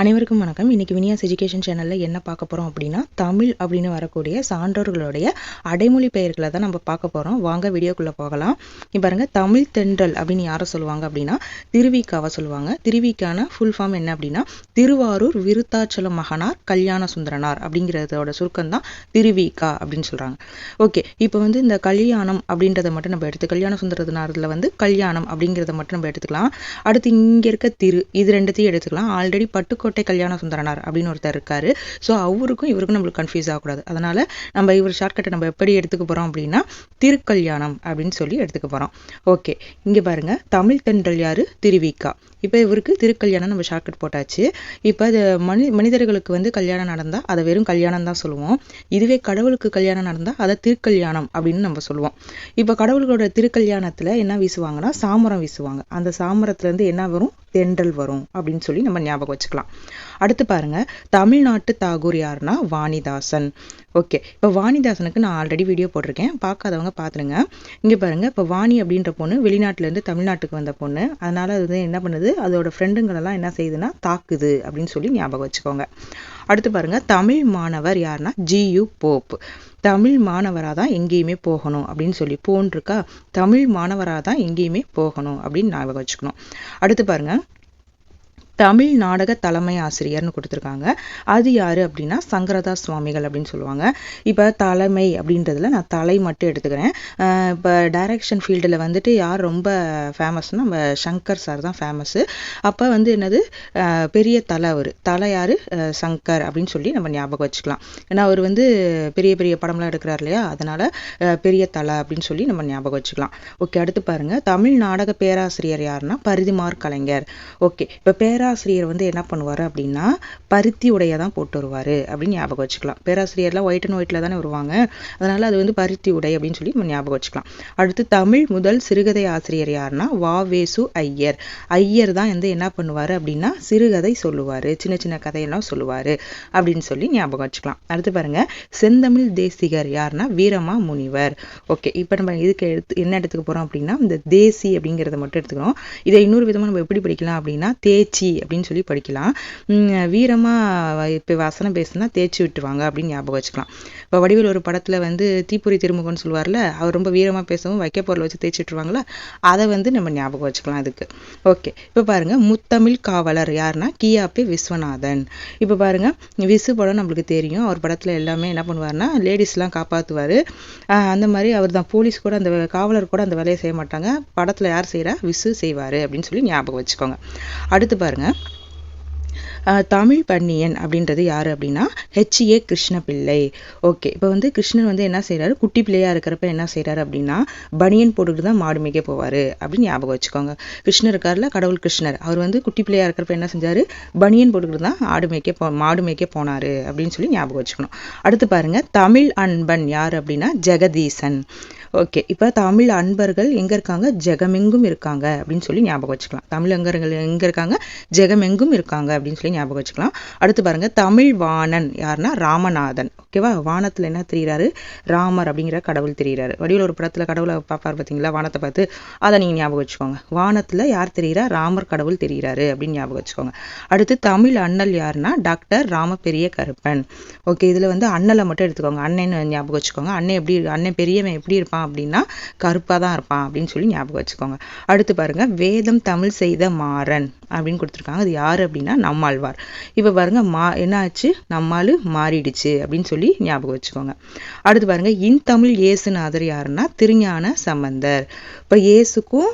அனைவருக்கும் வணக்கம். இன்னைக்கு வினியாஸ் எஜுகேஷன் சேனலில் என்ன பார்க்க போகிறோம் அப்படின்னா தமிழ் அப்படின்னு வரக்கூடிய சான்றோர்களுடைய அடைமொழி பெயர்களை தான் நம்ம பார்க்க போகிறோம் வாங்க வீடியோக்குள்ளே போகலாம். இப்போ பாருங்க தமிழ் தென்றல் அப்படின்னு யாரை சொல்லுவாங்க அப்படின்னா திருவிக்காவை சொல்லுவாங்க. திருவிக்கான ஃபுல் ஃபார்ம் என்ன அப்படின்னா திருவாரூர் விருத்தாச்சலம் மகனார் கல்யாண சுந்தரனார் அப்படிங்கிறதோட சுருக்கம் தான் திருவிக்கா அப்படின்னு சொல்கிறாங்க ஓகே இப்போ வந்து இந்த கல்யாணம் அப்படின்றத மட்டும் நம்ம எடுத்து கல்யாண சுந்தரனாரில் வந்து கல்யாணம் அப்படிங்கிறத மட்டும் நம்ம எடுத்துக்கலாம். அடுத்து இங்கே இருக்க திரு இது ரெண்டுத்தையும் எடுத்துக்கலாம். ஆல்ரெடி பட்டு பட்டுக்கோட்டை கல்யாண சுந்தரனார் அப்படின்னு ஒருத்தர் இருக்காரு. ஸோ அவருக்கும் இவருக்கும் நம்மளுக்கு கன்ஃபியூஸ் ஆகக்கூடாது. அதனால நம்ம இவர் ஷார்ட்கட்டை நம்ம எப்படி எடுத்துக்க போகிறோம் அப்படின்னா திருக்கல்யாணம் அப்படின்னு சொல்லி எடுத்துக்க போகிறோம் ஓகே இங்கே பாருங்க. தமிழ் தென்றல் யார்? திருவிக்கா. இப்போ இவருக்கு திருக்கல்யாணம் நம்ம ஷார்ட்கட் போட்டாச்சு. இப்போ அது மனி மனிதர்களுக்கு வந்து கல்யாணம் நடந்தால் அதை வெறும் கல்யாணம் தான் சொல்லுவோம். இதுவே கடவுளுக்கு கல்யாணம் நடந்தால் அதை திருக்கல்யாணம் அப்படின்னு நம்ம சொல்லுவோம். இப்போ கடவுள்களோட திருக்கல்யாணத்தில் என்ன வீசுவாங்கன்னா சாமரம் வீசுவாங்க. அந்த சாமரத்துலேருந்து என்ன வரும்? தென்றல் வரும் அப்படின்னு சொல்லி நம்ம ஞாபகம் வச்சுக்கலாம். அடுத்து பாருங்க தமிழ்நாட்டு தாகூர் யாருன்னா வாணிதாசன். ஓகே இப்போ வாணிதாசனுக்கு நான் ஆல்ரெடி வீடியோ போட்டிருக்கேன். பார்க்காதவங்க பார்த்துருங்க. இங்கே பாருங்க இப்போ வாணி அப்படின்ற பொண்ணு வெளிநாட்டிலேருந்து தமிழ்நாட்டுக்கு வந்த பொண்ணு. அதனால அது வந்து என்ன பண்ணுது? அதோட ஃப்ரெண்டுங்களெல்லாம் என்ன செய்யுதுன்னா தாக்குது அப்படின்னு சொல்லி ஞாபகம் வச்சுக்கோங்க. அடுத்து பாருங்க தமிழ் மாணவர் யாருன்னா ஜியு போப். தமிழ் மாணவராக தான் எங்கேயுமே போகணும் அப்படின்னு சொல்லி போன் இருக்கா? தமிழ் மாணவராக தான் எங்கேயுமே போகணும் அப்படின்னு ஞாபகம் வச்சுக்கணும். அடுத்து பாருங்க தமிழ் நாடக தலைமை ஆசிரியர்னு கொடுத்துருக்காங்க. அது யார் அப்படின்னா சங்கரதாஸ் சுவாமிகள் அப்படின்னு சொல்லுவாங்க. இப்போ தலைமை அப்படின்றதுல நான் தலை மட்டும் எடுத்துக்கிறேன். இப்போ டைரக்ஷன் ஃபீல்டில் வந்துட்டு யார் ரொம்ப ஃபேமஸ்னா நம்ம சங்கர் சார் தான் ஃபேமஸ்ஸு அப்போ வந்து என்னது? பெரிய தலை அவர். தலை யார்? சங்கர் அப்படின்னு சொல்லி நம்ம ஞாபகம் வச்சுக்கலாம். ஏன்னா அவர் வந்து பெரிய பெரிய படம்லாம் எடுக்கிறார் இல்லையா? அதனால் பெரிய தலை அப்படின்னு சொல்லி நம்ம ஞாபகம் வச்சுக்கலாம். ஓகே அடுத்து பாருங்கள் தமிழ் நாடக பேராசிரியர் யாருன்னா பரிதிமார் கலைஞர். ஓகே இப்போ பேரா பேராசிரியர் வந்து என்ன பண்ணுவார் அப்படின்னா பருத்தி உடைய தான் போட்டு வருவார் அப்படின்னு ஞாபகம் வச்சுக்கலாம். பேராசிரியர்லாம் ஒயிட் அண்ட் ஒயிட்டில் தானே வருவாங்க. அதனால் அது வந்து பருத்தி உடை அப்படின்னு சொல்லி ஞாபகம் வச்சுக்கலாம். அடுத்து தமிழ் முதல் சிறுகதை ஆசிரியர் யாருன்னா வாவேசு ஐயர். ஐயர் தான் வந்து என்ன பண்ணுவார் அப்படின்னா சிறுகதை சொல்லுவார். சின்ன சின்ன கதையெல்லாம் சொல்லுவார் அப்படின்னு சொல்லி ஞாபகம் வச்சுக்கலாம். அடுத்து பாருங்க செந்தமிழ் தேசிகர் யாருன்னா வீரமா முனிவர். ஓகே இப்போ நம்ம இதுக்கு எடுத்து என்ன எடுத்துக்க போகிறோம் அப்படின்னா இந்த தேசி அப்படிங்கிறத மட்டும் எடுத்துக்கிறோம். இதை இன்னொரு விதமாக நம்ம எப்படி படிக்கலாம் அப்படின்னா தேச்சி. அப்படின்னு சொல்லி படிக்கலாம். வீரமா இப்போ வசனம் பேசுனா தேய்ச்சி விட்டுருவாங்க அப்படின்னு ஞாபகம் வச்சுக்கலாம். இப்போ வடிவில் ஒரு படத்தில் வந்து தீப்பொறி திருமுகம்னு சொல்லுவார்ல அவர் ரொம்ப வீரமாக பேசவும் வைக்க பொருள் வச்சு தேய்ச்சிட்ருவாங்களா அதை வந்து நம்ம ஞாபகம் வச்சுக்கலாம் அதுக்கு. ஓகே இப்போ பாருங்க முத்தமிழ் காவலர் யாருன்னா கியாபி விஸ்வநாதன். இப்போ பாருங்க விசு படம் நம்மளுக்கு தெரியும். அவர் படத்தில் எல்லாமே என்ன பண்ணுவார்னா லேடிஸ்லாம் காப்பாற்றுவார் அந்த மாதிரி அவர் தான் போலீஸ் கூட அந்த காவலர் கூட அந்த வேலையை செய்ய மாட்டாங்க. படத்தில் யார் செய்கிறா விசு செய்வார் அப்படின்னு சொல்லி ஞாபகம் வச்சுக்கோங்க. அடுத்து பாருங்கள் தமிழ் பன்னியன் அப்படின்றது யார் அப்படின்னா ஹெச்ஏ கிருஷ்ணபிள்ளை. ஓகே இப்போ வந்து கிருஷ்ணன் வந்து என்ன செய்கிறாரு குட்டி பிள்ளையாக இருக்கிறப்ப என்ன செய்கிறாரு அப்படின்னா பனியன் போட்டுட்டு தான் மாடு மேய்க்க போவார் அப்படின்னு ஞாபகம் வச்சுக்கோங்க. கிருஷ்ணர் இருக்கார்ல கடவுள் கிருஷ்ணர். அவர் வந்து குட்டி பிள்ளையாக இருக்கிறப்ப என்ன செஞ்சார்? பனியன் போட்டுக்கிட்டு தான் ஆடு மேய்க்க போ மாடு மேய்க்க போனார் அப்படின்னு சொல்லி ஞாபகம் வச்சுக்கணும். அடுத்து பாருங்கள் தமிழ் அன்பன் யார் அப்படின்னா ஜெகதீசன். ஓகே இப்போ தமிழ் அன்பர்கள் எங்கே இருக்காங்க? ஜெகமெங்கும் இருக்காங்க அப்படின்னு சொல்லி ஞாபகம் வச்சுக்கலாம். தமிழ் அங்கர்கள் எங்கே இருக்காங்க? ஜெகமெங்கும் இருக்காங்க அப்படின்னு சொல்லி ஞாபகம் வச்சுக்கலாம். அடுத்து பாருங்க தமிழ் வாணன் யாருன்னா ராமநாதன். ஓகேவா வானத்தில் என்ன தெரியுறாரு? ராமர் அப்படிங்கிற கடவுள் தெரியுறாரு. வடிவில் ஒரு படத்துல கடவுளை பார்ப்பார் பார்த்தீங்களா வானத்தை பார்த்து அதை நீங்க ஞாபகம் வச்சுக்கோங்க. வானத்தில் யார் தெரியுறா? ராமர் கடவுள் தெரியுறாரு அப்படின்னு ஞாபகம் வச்சுக்கோங்க. அடுத்து தமிழ் அண்ணல் யாருன்னா டாக்டர் ராம பெரிய கருப்பன் ஓகே இதில் வந்து அண்ணலை மட்டும் எடுத்துக்கோங்க. அண்ணன் ஞாபகம் வச்சுக்கோங்க. அண்ணன் எப்படி அண்ணன் பெரியவன் எப்படி இருப்பான் அப்படின்னா கருப்பா தான் இருப்பான் அப்படின்னு சொல்லி ஞாபகம் வச்சுக்கோங்க. அடுத்து பாருங்க வேதம் தமிழ் செய்த மாறன். அப்படின்னு கொடுத்துருக்காங்க. அது யாரு அப்படின்னா நம்மாழ்வார். இப்ப பாருங்க மா என்ன ஆச்சு நம்மாலு மாறிடுச்சு அப்படின்னு சொல்லி ஞாபகம் வச்சுக்கோங்க. அடுத்து பாருங்க இன் தமிழ் இயேசுநாதர் யாருன்னா? திருஞான சம்பந்தர். இப்ப இயேசுக்கும்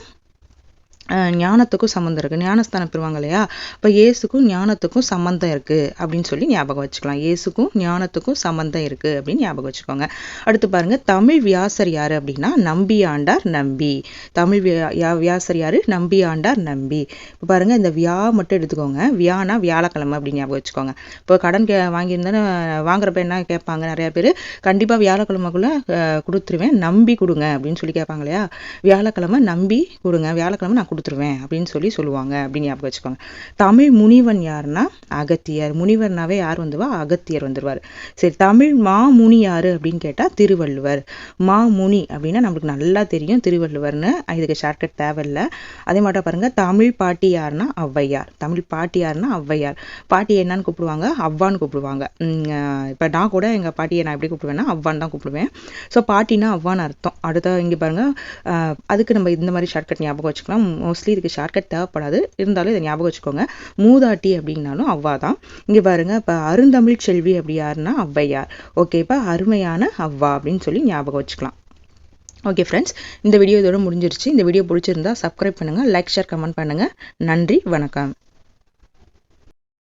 ஞானத்துக்கும் சம்மந்தம் இருக்குது ஞானஸ்தானம் பெறுவாங்க இல்லையா? இப்போ இயேசுக்கும் ஞானத்துக்கும் சம்மந்தம் இருக்குது அப்படின்னு சொல்லி ஞாபகம் வச்சுக்கலாம். இயேசுக்கும் ஞானத்துக்கும் சம்மந்தம் இருக்குது அப்படின்னு ஞாபகம் வச்சுக்கோங்க. அடுத்து பாருங்க தமிழ் வியாசர் யார் அப்படின்னா நம்பி ஆண்டார் நம்பி. தமிழ் வியா வியாசர் யார்? நம்பி ஆண்டார் நம்பி. இப்போ பாருங்கள் இந்த வியா மட்டும் எடுத்துக்கோங்க. வியானா வியாழக்கிழமை அப்படின்னு ஞாபகம் வச்சுக்கோங்க. இப்போ கடன் கே வாங்கியிருந்தேன்னு வாங்குறப்ப என்ன கேட்பாங்க? நிறையா பேர் கண்டிப்பாக வியாழக்கிழமைக்குள்ளே கொடுத்துருவேன். நம்பி கொடுங்க. அப்படின்னு சொல்லி கேட்பாங்க இல்லையா? வியாழக்கிழமை நம்பி கொடுங்க. வியாழக்கிழமை நான் கொடுத்துருவேன் அப்படின்னு சொல்லி சொல்லுவாங்க அப்படின்னு ஞாபகம் வச்சுக்கோங்க. தமிழ் முனிவன் யாருன்னா அகத்தியர். முனிவர்னாவே யார் வந்துவா அகத்தியர் வந்துருவார். சரி தமிழ் மாமுனி யாரு அப்படின்னு கேட்டால் திருவள்ளுவர். மாமுனி அப்படின்னா நம்மளுக்கு நல்லா தெரியும் திருவள்ளுவர்னு. இதுக்கு ஷார்ட்கட் தேவையில்லை. அதே மாதிரி பாருங்க தமிழ் பாட்டி யாருன்னா ஔவையார். தமிழ் பாட்டி யாருன்னா ஔவையார். பாட்டி என்னன்னு கூப்பிடுவாங்க? அவ்வான்னு கூப்பிடுவாங்க. இப்போ நான் கூட எங்கள் பாட்டியை நான் எப்படி கூப்பிடுவேன்னா அவ்வான்னு தான் கூப்பிடுவேன். ஸோ பாட்டினா அவ்வான்னு அர்த்தம். அடுத்த இங்கே பாருங்க அதுக்கு நம்ம இந்த மாதிரி ஷார்ட்கட் ஞாபகம் வச்சுக்கலாம். மோஸ்ட்லி இதுக்கு ஷார்ட்கட் தேவைப்படாது. இருந்தாலும் இதை ஞாபகம் வச்சுக்கோங்க. மூதாட்டி அப்படின்னாலும் அவ்வா தான் இங்கே பாருங்க இப்போ அருந்தமிழ் செல்வி அப்படி யாருன்னா ஔவையார். ஓகே இப்போ அருமையான அவ்வா அப்படின்னு சொல்லி ஞாபகம் வச்சுக்கலாம். ஓகே ஃப்ரெண்ட்ஸ் இந்த வீடியோ இதோட முடிஞ்சிருச்சு. இந்த வீடியோ பிடிச்சிருந்தா சப்ஸ்கிரைப் பண்ணுங்கள் லைக் ஷேர் கமெண்ட் பண்ணுங்கள் நன்றி வணக்கம்.